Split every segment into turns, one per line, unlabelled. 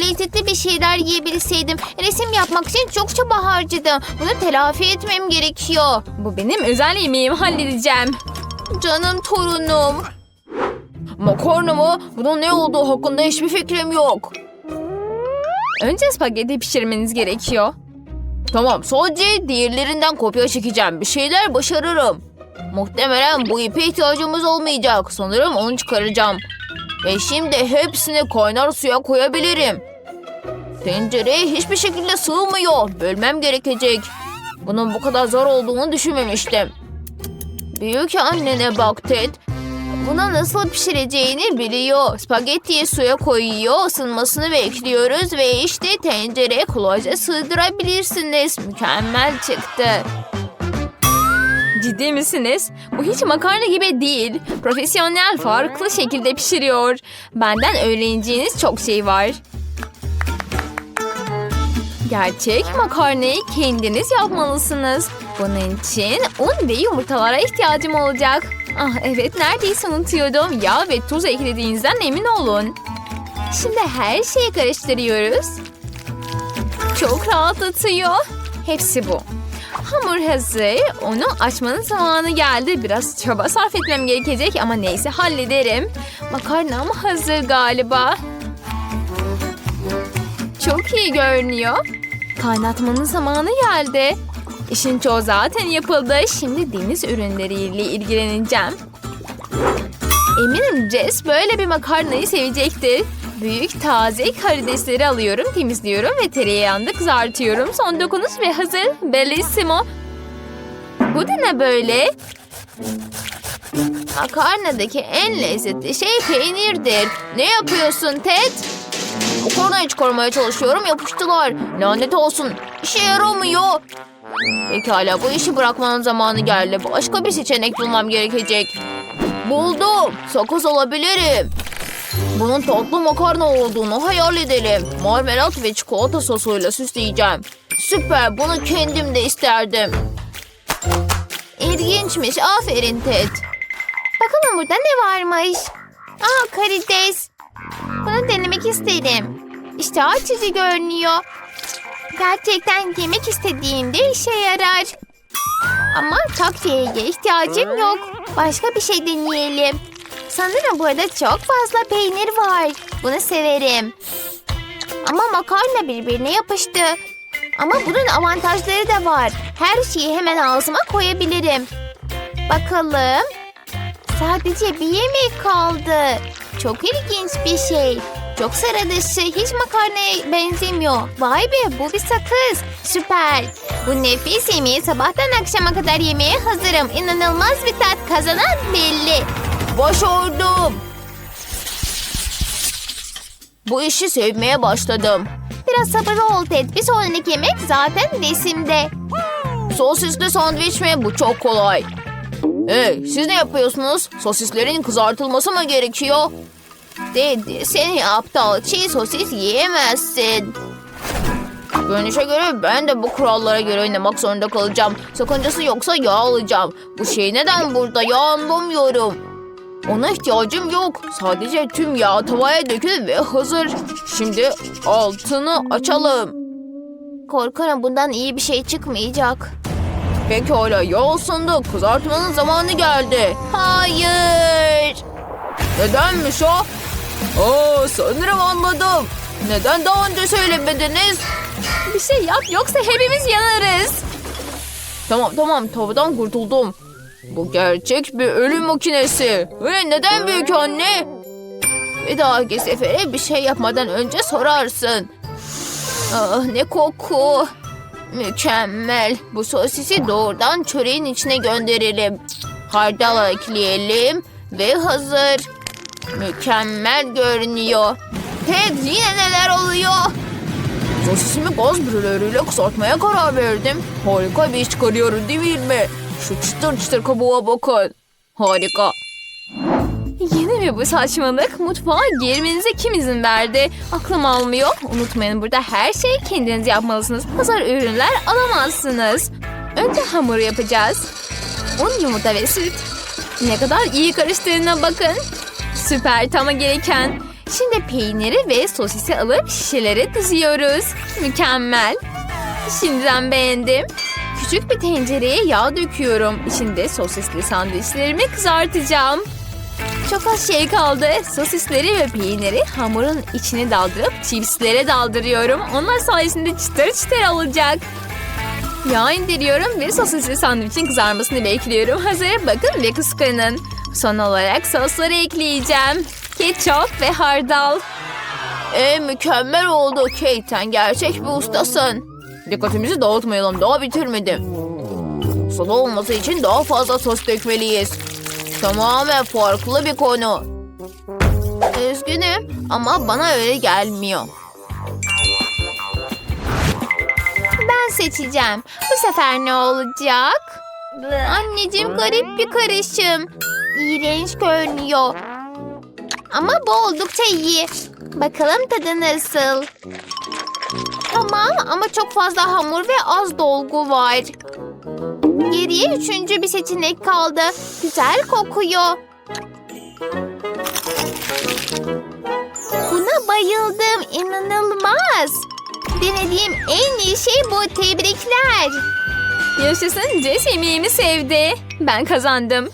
lezzetli bir şeyler yiyebilseydim. Resim yapmak için çok çaba harcadım. Bunu telafi etmem gerekiyor.
Bu benim özel yemeğim halledeceğim.
Canım torunum.
Makarna mı? Bunun ne olduğu hakkında hiçbir fikrim yok. Önce spagetti pişirmeniz gerekiyor.
Tamam sadece diğerlerinden kopya çekeceğim. Bir şeyler başarırım. Muhtemelen bu ipe ihtiyacımız olmayacak. Sanırım onu çıkaracağım. Ve şimdi hepsini kaynar suya koyabilirim. Tencereye hiçbir şekilde sığmıyor. Bölmem gerekecek. Bunun bu kadar zor olduğunu düşünmemiştim. Büyük annene bak Ted. Buna nasıl pişireceğini biliyor. Spagettiyi suya koyuyor, ısınmasını bekliyoruz ve işte tencereye kolayca sığdırabilirsiniz. Mükemmel çıktı.
Ciddi misiniz? Bu hiç makarna gibi değil. Profesyonel farklı şekilde pişiriyor. Benden öğreneceğiniz çok şey var. Gerçek makarnayı kendiniz yapmalısınız. Bunun için un ve yumurtalara ihtiyacım olacak. Ah evet neredeyse unutuyordum. Yağ ve tuz eklediğinizden emin olun. Şimdi her şeyi karıştırıyoruz. Çok rahatlatıyor. Hepsi bu. Hamur hazır. Onu açmanın zamanı geldi. Biraz çaba sarf etmem gerekecek ama neyse hallederim. Makarnam hazır galiba. Çok iyi görünüyor. Kaynatmanın zamanı geldi. İşin çoğu zaten yapıldı. Şimdi deniz ürünleriyle ilgileneceğim. Eminim Jess böyle bir makarnayı sevecektir. Büyük taze karidesleri alıyorum, temizliyorum ve tereyağında kızartıyorum. Son dokunuş ve hazır. Bellissimo. Bu da ne böyle?
Makarnadaki en lezzetli şey peynirdir. Ne yapıyorsun Ted? Makarnayı çıkarmaya çalışıyorum yapıştılar. Lanet olsun. İşe yaramıyor. Pekala bu işi bırakmanın zamanı geldi. Başka bir seçenek bulmam gerekecek. Buldum. Sakız alabilirim. Bunun tatlı makarna olduğunu hayal edelim. Marmelat ve çikolata sosuyla süsleyeceğim. Süper bunu kendim de isterdim. İlginçmiş aferin Ted. Bakalım burada ne varmış. Aa karides. Bunu denemek isterim. İşte açıcı görünüyor. Gerçekten yemek istediğimde işe yarar. Ama takviyeye ihtiyacım yok. Başka bir şey deneyelim. Sanırım burada çok fazla peynir var. Bunu severim. Ama makarna birbirine yapıştı. Ama bunun avantajları da var. Her şeyi hemen ağzıma koyabilirim. Bakalım. Sadece bir yemek kaldı. Çok ilginç bir şey. Çok sıra dışı, hiç makarnaya benzemiyor. Vay be bu bir sakız. Süper. Bu nefis yemeği sabahtan akşama kadar yemeye hazırım. İnanılmaz bir tat kazanan belli. Başardım. Bu işi sevmeye başladım. Biraz sabırlı ol Ted. Bir sonraki yemek zaten resimde. Sosisli sandviç mi? Bu çok kolay. Hey, siz ne yapıyorsunuz? Sosislerin kızartılması mı gerekiyor? Dedi, seni aptal çiğ sosis yiyemezsin. Görünüşe göre ben de bu kurallara göre oynamak zorunda kalacağım. Sakıncası yoksa yağ alacağım. Bu şey neden burada ya anlamıyorum. Ona ihtiyacım yok. Sadece tüm yağ tavaya dökülür ve hazır. Şimdi altını açalım. Korkarım bundan iyi bir şey çıkmayacak. Pekala yağ ısındı. Kızartmanın zamanı geldi. Hayır. Nedenmiş o? Oo, sanırım anladım. Neden daha önce söylemediniz?
Bir şey yap yoksa hepimiz yanarız.
Tamam tamam tavıdan kurtuldum. Bu gerçek bir ölüm makinesi. Ve neden büyük anne? Bir dahaki sefere bir şey yapmadan önce sorarsın. Ah ne koku. Mükemmel. Bu sosisi doğrudan çöreğin içine gönderelim. Hardal ekleyelim ve hazır. Mükemmel görünüyor. Ted yine neler oluyor? Sosisimi gaz brülörüyle kısaltmaya karar verdim. Harika bir iş çıkarıyorum değil mi? Şu çıtır çıtır kabuğa bakın. Harika.
Yine mi bu saçmalık? Mutfağa girmenize kim izin verdi? Aklım almıyor. Unutmayın burada her şeyi kendiniz yapmalısınız. Hazır ürünler alamazsınız. Önce hamuru yapacağız. Un, yumurta ve süt. Ne kadar iyi karıştığına bakın. Süper, tamam gereken. Şimdi peyniri ve sosisi alıp şişelere diziyoruz. Mükemmel. Şimdiden beğendim. Küçük bir tencereye yağ döküyorum. İçinde sosisli sandviçlerimi kızartacağım. Çok az şey kaldı. Sosisleri ve peyniri hamurun içine daldırıp chipslere daldırıyorum. Onlar sayesinde çıtır çıtır olacak. Yağ indiriyorum ve sosisli sandviçin kızarmasını bekliyorum. Hazır bakın ve kıskanın. Son olarak sosları ekleyeceğim. Ketçap ve hardal.
E mükemmel oldu Kate. Sen gerçek bir ustasın. Dikkatimizi dağıtmayalım. Daha bitirmedim. Sulu olması için daha fazla sos dökmeliyiz. Tamamen farklı bir konu. Üzgünüm ama bana öyle gelmiyor. Ben seçeceğim. Bu sefer ne olacak? Anneciğim garip bir karışım. İğrenç görünüyor. Ama bu oldukça iyi. Bakalım tadı nasıl? Tamam ama çok fazla hamur ve az dolgu var. Geriye üçüncü bir seçenek kaldı. Güzel kokuyor. Buna bayıldım. İnanılmaz. Denediğim en iyi şey bu. Tebrikler.
Yaşasın Jess yemeğimi sevdi. Ben kazandım.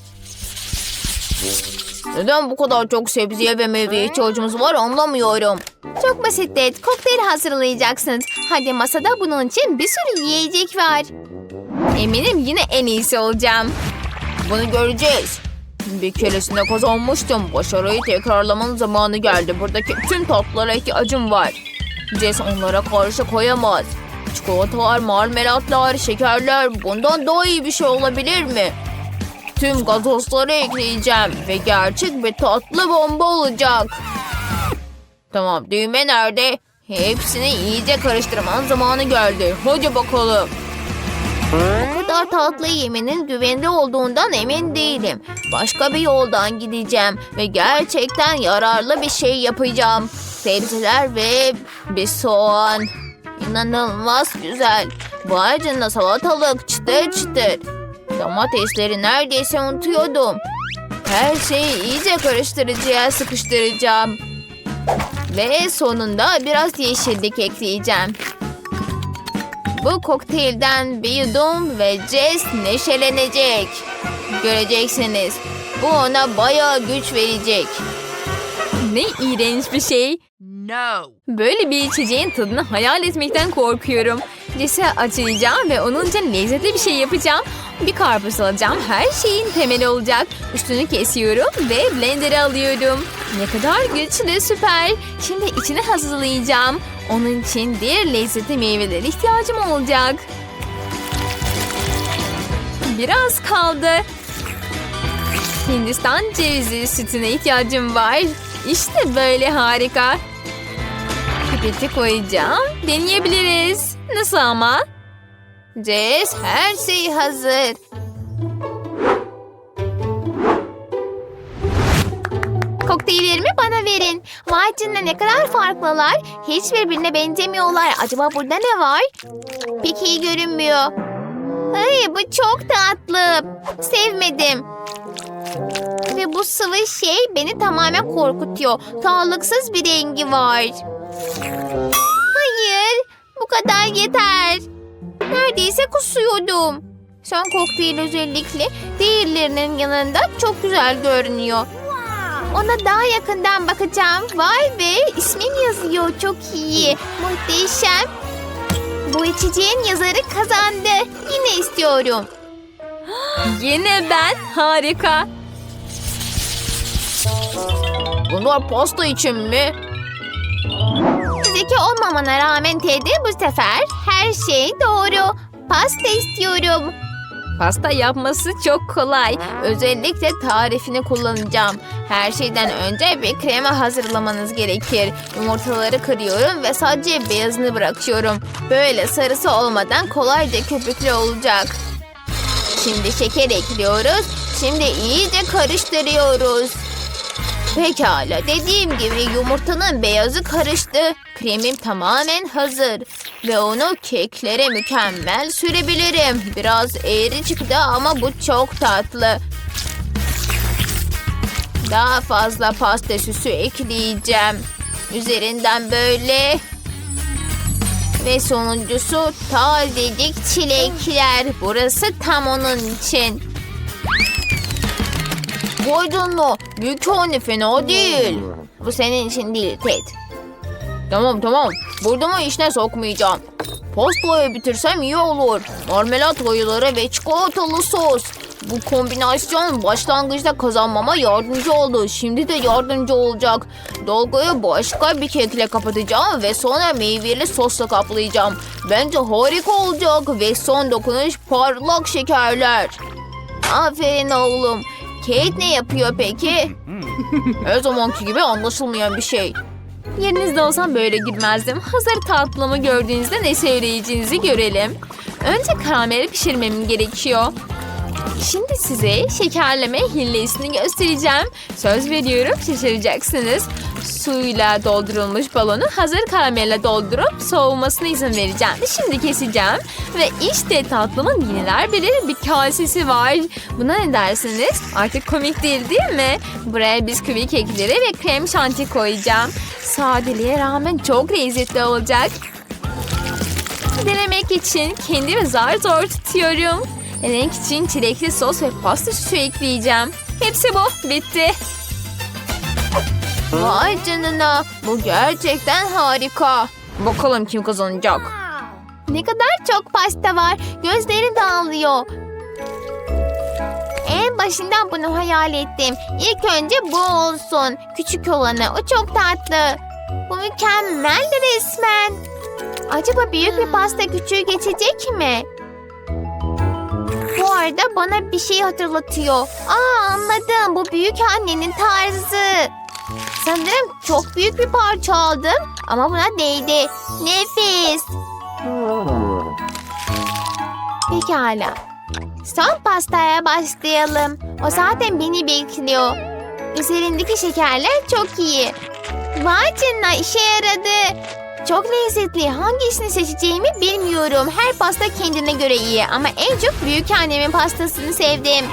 Neden bu kadar çok sebzeye ve meyveye ihtiyacımız var anlamıyorum. Çok basit Dad. Kokteyl hazırlayacaksınız. Hadi masada bunun için bir sürü yiyecek var.
Eminim yine en iyisi olacağım.
Bunu göreceğiz. Bir keresinde kazanmıştım. Başarıyı tekrarlamanın zamanı geldi. Buradaki tüm tatlılara ihtiyacım var. Jess onlara karşı koyamaz. Çikolatalar, marmelatlar, şekerler bundan daha iyi bir şey olabilir mi? Tüm gazozları ekleyeceğim ve gerçek bir tatlı bomba olacak. Tamam düğme nerede? Hepsini iyice karıştırmanın zamanı geldi. Hadi bakalım. O kadar tatlı yemenin güvenli olduğundan emin değilim. Başka bir yoldan gideceğim ve gerçekten yararlı bir şey yapacağım. Sebzeler ve bir soğan. İnanılmaz güzel. Bu acında salatalık çıtır çıtır. Domatesleri neredeyse unutuyordum. Her şeyi iyice karıştırıcıya sıkıştıracağım. Ve sonunda biraz yeşillik ekleyeceğim. Bu kokteylden bir yudum ve Jess neşelenecek. Göreceksiniz. Bu ona bayağı güç verecek.
Ne iğrenç bir şey. Böyle bir içeceğin tadını hayal etmekten korkuyorum. Jess'e açacağım ve onun için lezzetli bir şey yapacağım. Bir karpuz alacağım. Her şeyin temeli olacak. Üstünü kesiyorum ve blender'a alıyorum. Ne kadar güçlü süper. Şimdi içini hazırlayacağım. Onun için diğer lezzetli meyvelere ihtiyacım olacak. Biraz kaldı. Hindistan cevizi sütüne ihtiyacım var. İşte böyle harika. Pipeti koyacağım. Deneyebiliriz. Nasıl ama?
Jess her şey hazır. Kokteyllerimi bana verin. Vay ne kadar farklılar. Hiç birbirine benzemiyorlar. Acaba burada ne var? Pek iyi görünmüyor. Ay bu çok tatlı. Sevmedim. Ve bu sıvı şey beni tamamen korkutuyor. Sağlıksız bir rengi var. Hayır. Bu kadar yeter. Neredeyse kusuyordum. Son kokteyl özellikle diğerlerinin yanında çok güzel görünüyor. Ona daha yakından bakacağım. Vay be ismin yazıyor çok iyi. Muhteşem. Bu içeceğin yazarı kazandı. Yine istiyorum.
Yine ben. Harika.
Bunlar pasta için mi? Zeki olmamana rağmen Teddy bu sefer her şey doğru. Pasta istiyorum.
Pasta yapması çok kolay.
Özellikle tarifini kullanacağım. Her şeyden önce bir krema hazırlamanız gerekir. Yumurtaları kırıyorum ve sadece beyazını bırakıyorum. Böyle sarısı olmadan kolayca köpüklü olacak. Şimdi şeker ekliyoruz. Şimdi iyice karıştırıyoruz. Pekala dediğim gibi yumurtanın beyazı karıştı. Kremim tamamen hazır. Ve onu keklere mükemmel sürebilirim. Biraz eğri çıktı ama bu çok tatlı. Daha fazla pasta süsü ekleyeceğim. Üzerinden böyle. Ve sonuncusu tazecik çilekler. Burası tam onun için. Vay canına. Büyük anne fena değil. Bu senin için değil Ted. Tamam tamam. Burnumu işine sokmayacağım. Pastayı bitirsem iyi olur. Marmelat oyuları ve çikolatalı sos. Bu kombinasyon başlangıçta kazanmama yardımcı oldu. Şimdi de yardımcı olacak. Dolguyu başka bir kekle kapatacağım ve sonra meyveli sosla kaplayacağım. Bence harika olacak ve son dokunuş parlak şekerler. Aferin oğlum. Kate ne yapıyor peki? Her zamanki gibi anlaşılmayan bir şey.
Yerinizde olsam böyle girmezdim. Hazır tatlımı gördüğünüzde ne söyleyeceğinizi görelim. Önce karameli pişirmem gerekiyor. Şimdi size şekerleme hilesini göstereceğim. Söz veriyorum şaşıracaksınız. Suyla doldurulmuş balonu hazır karamelle doldurup soğumasına izin vereceğim. Şimdi keseceğim. Ve işte tatlımın yeniler bilir bir kasesi var. Buna ne dersiniz? Artık komik değil değil mi? Buraya bisküvi kekleri ve krem şanti koyacağım. Sadeliğe rağmen çok lezzetli olacak. Denemek için kendimi zar zor tutuyorum. Renk için çilekli sos ve pasta süsü ekleyeceğim. Hepsi bu. Bitti.
Vay canına. Bu gerçekten harika.
Bakalım kim kazanacak.
Ne kadar çok pasta var. Gözleri dağılıyor. En başından bunu hayal ettim. İlk önce bu olsun. Küçük olanı. O çok tatlı. Bu mükemmel resmen. Acaba büyük bir pasta küçüğü geçecek mi? Bu arada bana bir şey hatırlatıyor. Aa anladım. Bu büyük annenin tarzı. Sanırım çok büyük bir parça aldım. Ama buna değdi. Nefis. Pekala. Son pastaya başlayalım. O zaten beni bekliyor. Üzerindeki şekerler çok iyi. Vay canına işe yaradı. Çok lezzetli. Hangisini seçeceğimi bilmiyorum. Her pasta kendine göre iyi ama en çok büyük annemin pastasını sevdim.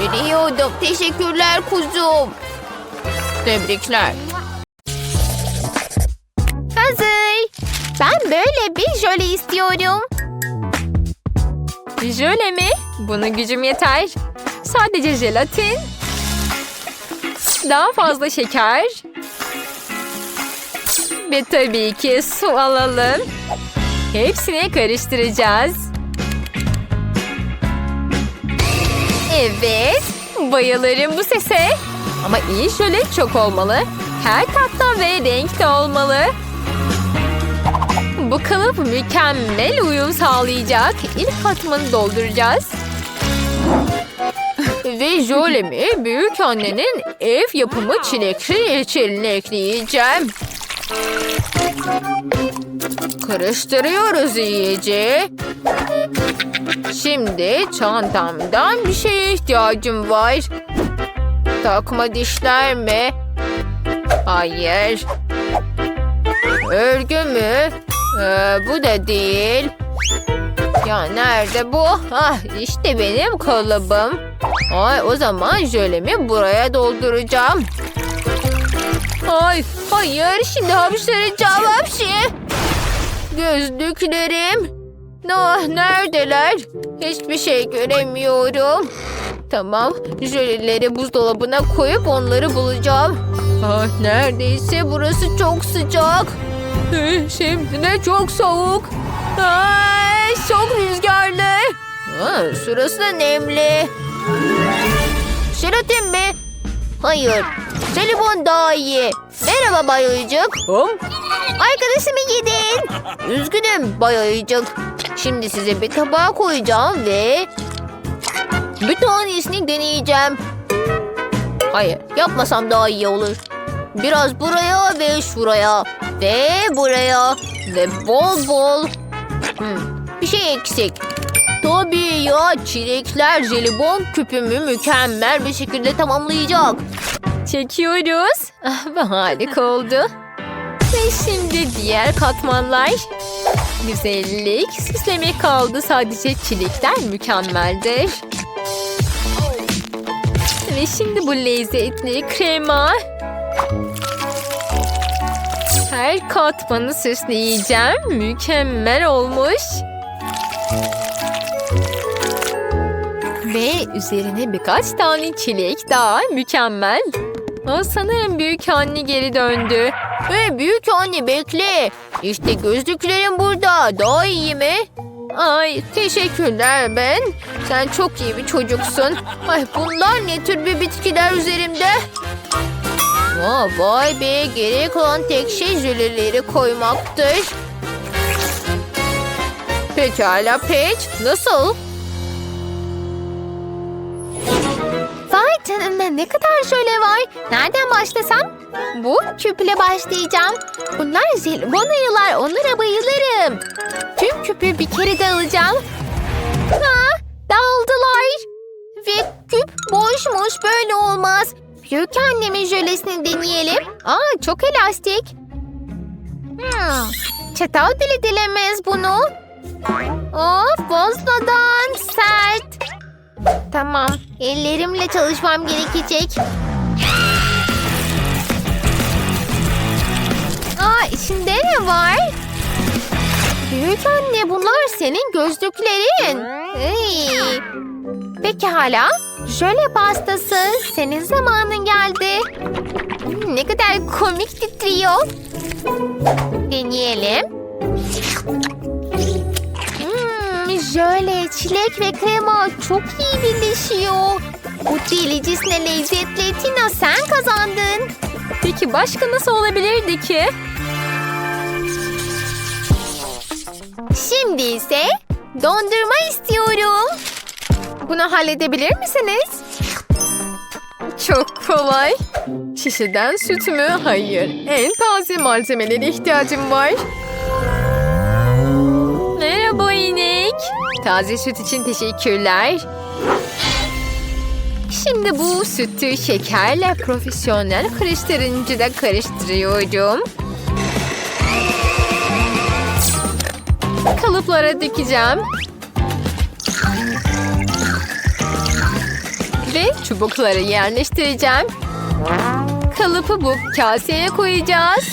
Biliyordum. Teşekkürler kuzum. Tebrikler. Hazır. Ben böyle bir jöle istiyorum.
Jöle mi? Buna gücüm yeter. Sadece jelatin. Daha fazla şeker. Ve tabii ki su alalım. Hepsini karıştıracağız. Evet. Bayılırım bu sese. Ama iyi jöle çok olmalı. Her katta ve renkte olmalı. Bu kalıp mükemmel uyum sağlayacak. İlk katmanı dolduracağız. Ve jölemi büyük annenin ev yapımı çilekli reçeline ekleyeceğim. Karıştırıyoruz iyice. Şimdi çantamdan bir şeye ihtiyacım var. Takma dişler mi? Hayır. Örgü mü? Ee, bu da değil. Ya nerede bu? Ah işte benim kalıbım. Ay o zaman jölemi buraya dolduracağım. Ay hayır şimdi hapşıracağım hapşi. Gözlüklerim. Ah neredeler? Hiçbir şey göremiyorum. Tamam jöleleri buzdolabına koyup onları bulacağım. Ah neredeyse burası çok sıcak. Eh, Şimdi de çok soğuk. Ay, çok rüzgarlı. Ha, şurası da nemli. Jelatin mi? Hayır. Jelibon daha iyi. Merhaba Bay Ayıcık. Arkadaşımı yedin. Üzgünüm Bay Ayıcık. Şimdi size bir tabağa koyacağım ve... Bir tanesini deneyeceğim. Hayır yapmasam daha iyi olur. Biraz buraya ve şuraya. Ve buraya. Ve bol bol. Hmm, bir şey eksik. Tabii ya çilekler jelibon küpümü mükemmel bir şekilde tamamlayacak. Çekiyoruz. Ah, harika oldu. Ve şimdi diğer katmanlar. Güzellik, süsleme kaldı. Sadece çilekler mükemmeldir. Ve şimdi bu lezzetli krema. Her katmanı süsleyeceğim. Mükemmel olmuş. Ve üzerine birkaç tane çilek daha. Mükemmel. O sanırım büyük anne geri döndü.
Hey büyük anne bekle. İşte gözlüklerim burada. Daha iyi mi?
Ay teşekkürler ben. Sen çok iyi bir çocuksun.
Ay bunlar ne tür bir bitkiler üzerimde? Aa, vay be geriye kalan tek şey jöleleri koymaktır.
Pekala Paige. Nasıl?
Vay canına ne kadar jöle var. Nereden başlasam? Bu küple başlayacağım. Bunlar jelibonayılar. Onlara bayılırım. Tüm küpü bir kere de alacağım. Ha, dağıldılar. Ve küp boşmuş. Böyle olmaz. Büyük annemin jölesini deneyelim. Aa, çok elastik. Hmm, çatal bile dilemez bunu. Of fazladan sert. Tamam. Ellerimle çalışmam gerekecek. Aa içinde ne var? Büyük anne bunlar senin gözlüklerin. Hey. Pekala. Jöle pastası. Senin zamanın geldi. Hmm, ne kadar komik titriyor. Deneyelim. Çilek ve krema çok iyi birleşiyor. Bu delicesine lezzetli. Tina sen kazandın.
Peki başka nasıl olabilirdi ki?
Şimdi ise dondurma istiyorum.
Bunu halledebilir misiniz? Çok kolay. Şişeden süt mü? Hayır. En taze malzemelere ihtiyacım var. Merhaba inek. Taze süt için teşekkürler. Şimdi bu sütü şekerle profesyonel karıştırıcıda karıştırıyorum. Kalıplara dökeceğim. Ve çubukları yerleştireceğim. Kalıpı bu kaseye koyacağız.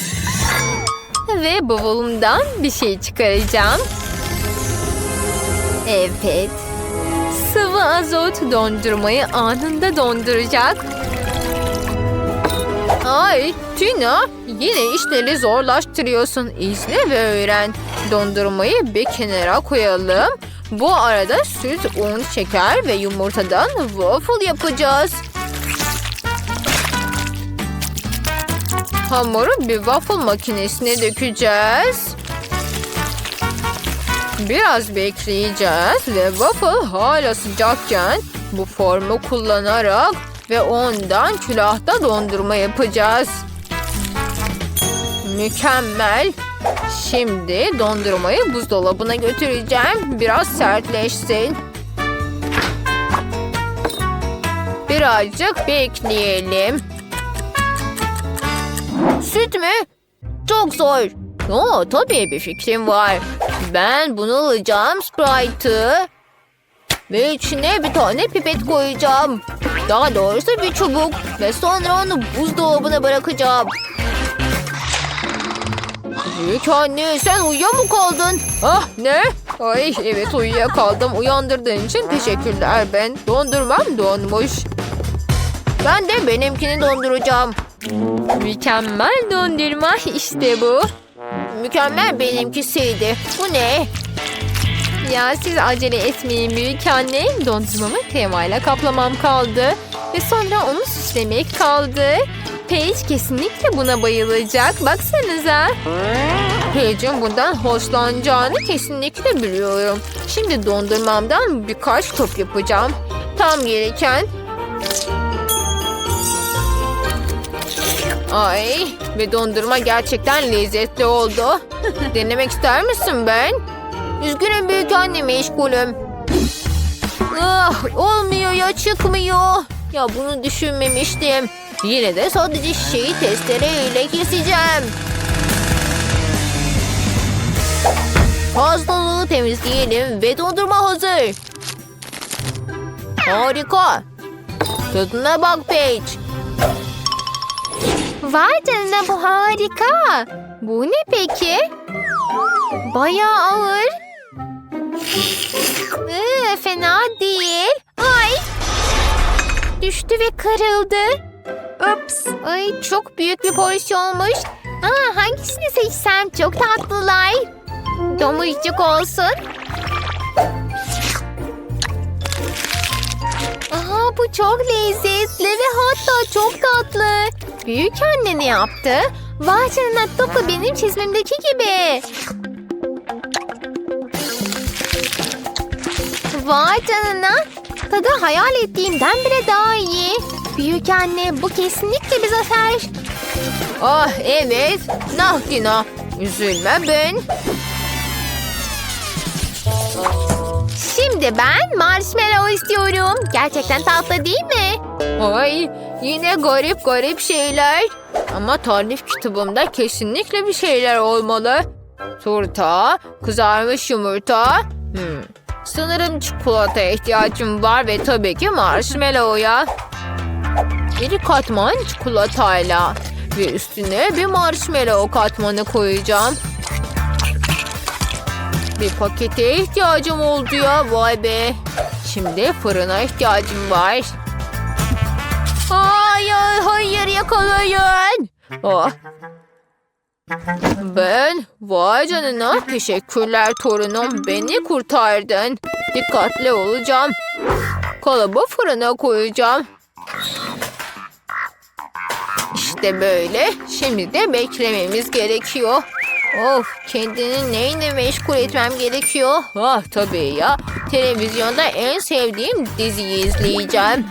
Ve bavulumdan bir şey çıkaracağım. Evet. Sıvı azot dondurmayı anında donduracak. Ay Tina yine işleri zorlaştırıyorsun. İzle ve öğren. Dondurmayı bir kenara koyalım. Bu arada süt, un, şeker ve yumurtadan waffle yapacağız. Hamuru bir waffle makinesine dökeceğiz. Biraz bekleyeceğiz ve waffle hala sıcakken bu formu kullanarak ve ondan külahta dondurma yapacağız. Mükemmel. Şimdi dondurmayı buzdolabına götüreceğim. Biraz sertleşsin. Birazcık bekleyelim.
Süt mü? Çok zor. Oo, tabii bir fikrim var. Ben bunu alacağım Sprite'ı. Ve içine bir tane pipet koyacağım. Daha doğrusu bir çubuk. Ve sonra onu buzdolabına bırakacağım. Büyük anne sen uyuyor mu kaldın?
Ah ne? Ay evet uyuyakaldım. Uyandırdığın için teşekkürler ben. Dondurmam donmuş.
Ben de benimkini donduracağım.
Mükemmel dondurma işte bu.
Mükemmel benimkisiydi. Bu ne?
Ya siz acele etmeyin büyük. Dondurmamı kremayla kaplamam kaldı. Ve sonra onu süslemek kaldı. Paige kesinlikle buna bayılacak. Baksanıza.
Paige'in bundan hoşlanacağını kesinlikle biliyorum. Şimdi dondurmamdan birkaç top yapacağım. Tam gereken... Ay ve dondurma gerçekten lezzetli oldu. Denemek ister misin ben? Üzgünüm büyük anne meşgulüm. Ah, olmuyor ya çıkmıyor. Ya bunu düşünmemiştim. Yine de sadece şeyi testereyle keseceğim. Fazlalığı temizleyelim ve dondurma hazır. Harika.
Tadına bak Paige.
Vay canına bu harika. Bu ne peki? Bayağı ağır. Ee, fena değil. Ay. Düştü ve kırıldı. Ups. Ay çok büyük bir porsiyonmuş. Aa, hangisini seçsem çok tatlılar. Domuzcuk olsun. Aha bu çok lezzetli ve hatta çok tatlı. Büyük anne ne yaptı? Vay canına tıpkı benim çizmimdeki gibi. Vay canına. Tadı hayal ettiğimden bile daha iyi. Büyük anne bu kesinlikle bir zafer.
Ah evet. Nah günah. Üzülme ben.
Şimdi ben marshmallow istiyorum. Gerçekten tatlı değil mi?
Ay yine garip garip şeyler. Ama tarif kitabımda kesinlikle bir şeyler olmalı. Turta, kızarmış yumurta. Hmm. Sanırım çikolataya ihtiyacım var ve tabii ki marshmallow'a. Bir katman çikolatayla ve üstüne bir marshmallow katmanı koyacağım. Bir pakete ihtiyacım oldu ya vay be. Şimdi fırına ihtiyacım var. Hayır, hayır yakalayın. Oh. Ben, vay canına teşekkürler torunum beni kurtardın. Dikkatli olacağım. Kalıbı fırına koyacağım. İşte böyle. Şimdi de beklememiz gerekiyor. Of kendini neyle meşgul etmem gerekiyor? Ah tabii ya. Televizyonda en sevdiğim diziyi izleyeceğim.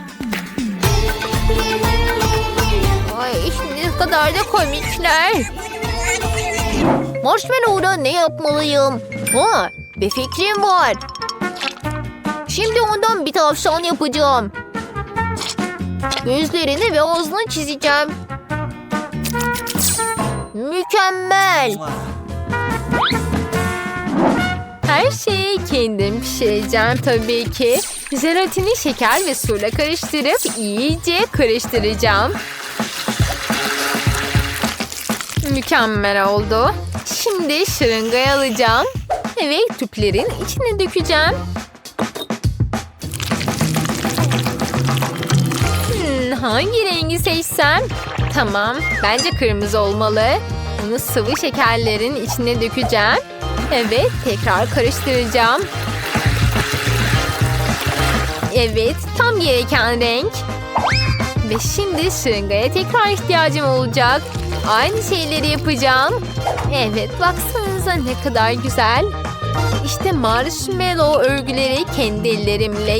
Ay ne kadar da komikler. Marshmallow'da ne yapmalıyım? Ha, bir fikrim var. Şimdi ondan bir tavşan yapacağım. Gözlerini ve ağzını çizeceğim. Mükemmel. Her şeyi kendim pişireceğim tabii ki. Jelatini şeker ve suyla karıştırıp iyice karıştıracağım. Mükemmel oldu. Şimdi şırıngayı alacağım. Ve tüplerin içine dökeceğim. Hmm, hangi rengi seçsem? Tamam, bence kırmızı olmalı. Bunu sıvı şekerlerin içine dökeceğim. Evet, tekrar karıştıracağım. Evet, tam gereken renk. Ve şimdi şırıngaya tekrar ihtiyacım olacak. Aynı şeyleri yapacağım. Evet, baksanıza ne kadar güzel. İşte marshmallow örgüleri kendi ellerimle.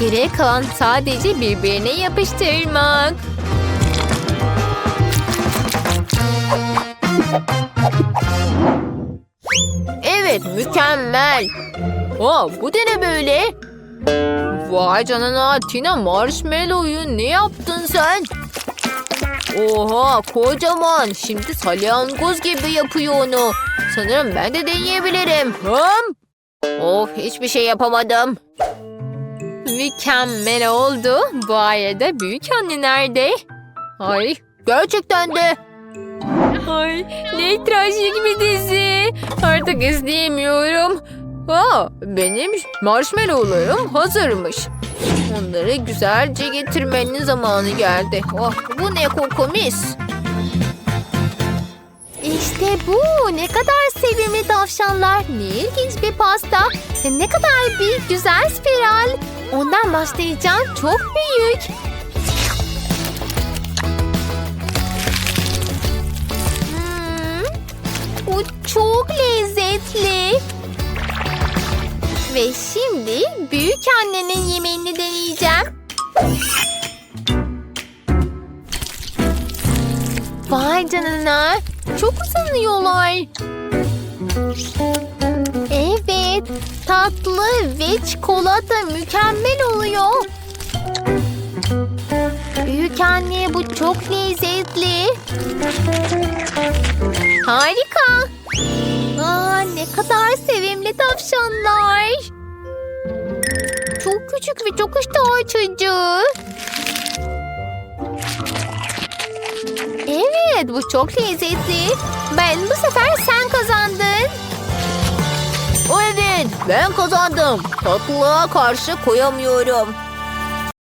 Geriye kalan sadece birbirine yapıştırmak. Evet, mükemmel. Aa, bu da ne böyle? Vay canına Tina marshmallow'yu ne yaptın sen? Oha kocaman. Şimdi salyangoz gibi yapıyor onu. Sanırım ben de deneyebilirim. Hım? Of hiçbir şey yapamadım. Mükemmel oldu. Bu arada büyük anne nerede? Ay gerçekten de. Ay ne trajik bir dizi. Artık izleyemiyorum. Aa, benim marshmallowlarım hazırmış. Onları güzelce getirmenin zamanı geldi. Oh, bu ne koku mis.
İşte bu. Ne kadar sevimli tavşanlar. Ne ilginç bir pasta. Ne kadar büyük güzel spiral. Ondan başlayacağım. Çok büyük. Çok lezzetli. Ve şimdi büyük annenin yemeğini deneyeceğim. Vay canına. Çok uzanıyorlar. Evet. Tatlı ve çikolata mükemmel oluyor. Büyük anne bu çok lezzetli. Harika. Kadar sevimli tavşanlar. Çok küçük ve çok iştah açıcı. Evet bu çok lezzetli. Ben bu sefer sen kazandın.
Evet ben kazandım. Tatlılığa karşı koyamıyorum.